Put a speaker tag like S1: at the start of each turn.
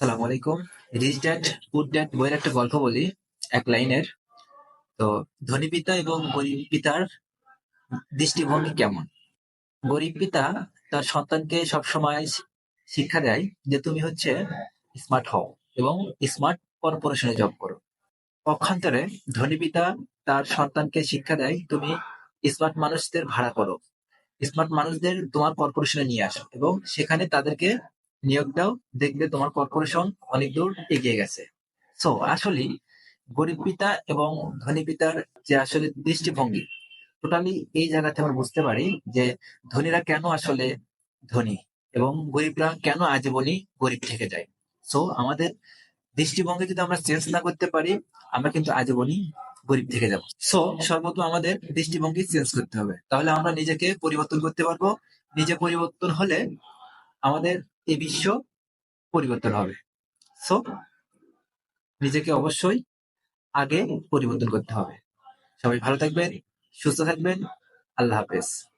S1: সালাম আলাইকুম। Rich dad পুড dad বইয়ের একটা গল্প বলি, এক লাইনের। তো ধনী পিতা এবং গরিব পিতার দৃষ্টিভঙ্গি কেমন? গরিব পিতা তার সন্তানকে সবসময় শিক্ষা দেয় যে তুমি হচ্ছে স্মার্ট হও এবং স্মার্ট কর্পোরেশনে জব করো। পক্ষান্তরে ধনী পিতা তার সন্তানকে শিক্ষা দেয়, তুমি স্মার্ট মানুষদের ভাড়া করো। স্মার্ট মানুষদের তোমার কর্পোরেশনে নিয়ে আসো এবং সেখানে তাদেরকে নিয়োগ দাও, দেখবে তোমার কর্পোরেশন অনেক দূর এগিয়ে গেছে। সো আসলে গরিব পিতা এবং ধনী পিতার যে আসলে দৃষ্টিভঙ্গি টোটালি এই জায়গাতে আমরা বুঝতে পারি যে ধনীরা কেন আসলে ধনী এবং গরিবরা কেন আজীবনই গরিব থেকে যায়। সো আমাদের দৃষ্টিভঙ্গি যদি আমরা চেঞ্জ না করতে পারি, আমরা কিন্তু আজীবনই গরিব থেকে যাব। সো সর্বপ্রথম আমাদের দৃষ্টিভঙ্গি চেঞ্জ করতে হবে। তাহলে আমরা নিজেকে পরিবর্তন করতে পারব। নিজে পরিবর্তন হলে আমাদের এই বিশ্ব পরিবর্তন হবে। সো নিজেকে অবশ্যই আগে পরিবর্তন করতে হবে। সবাই ভালো থাকবেন, সুস্থ থাকবেন। আল্লাহ হাফেজ।